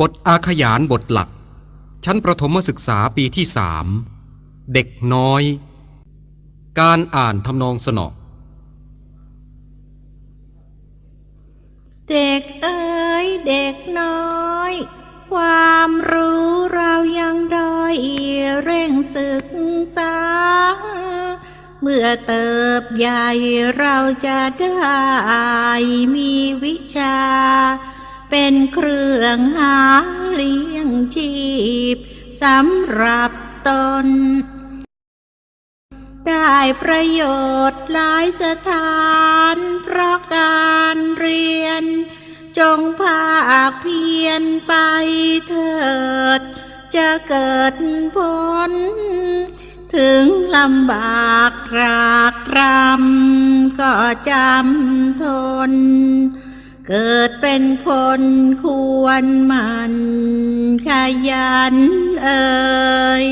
บทอาขยานบทหลัก ชั้นประถมศึกษาปีที่สามเด็กน้อย การอ่านทำนองสนอเด็กเอ๋ยเด็กน้อย ความรู้เรายังด้อยเร่งศึกษา เมื่อเติบใหญ่เราจะได้มีวิชา เป็นเครื่องหาเลี้ยงชีพสำหรับตน ได้ประโยชน์หลายสถานเพราะการเรียน จงภาคเพียรไปเถิด จะเกิดผล ถึงลำบากรากรำก็จำทน เกิดเป็นคนควรมันขยันเอ่ย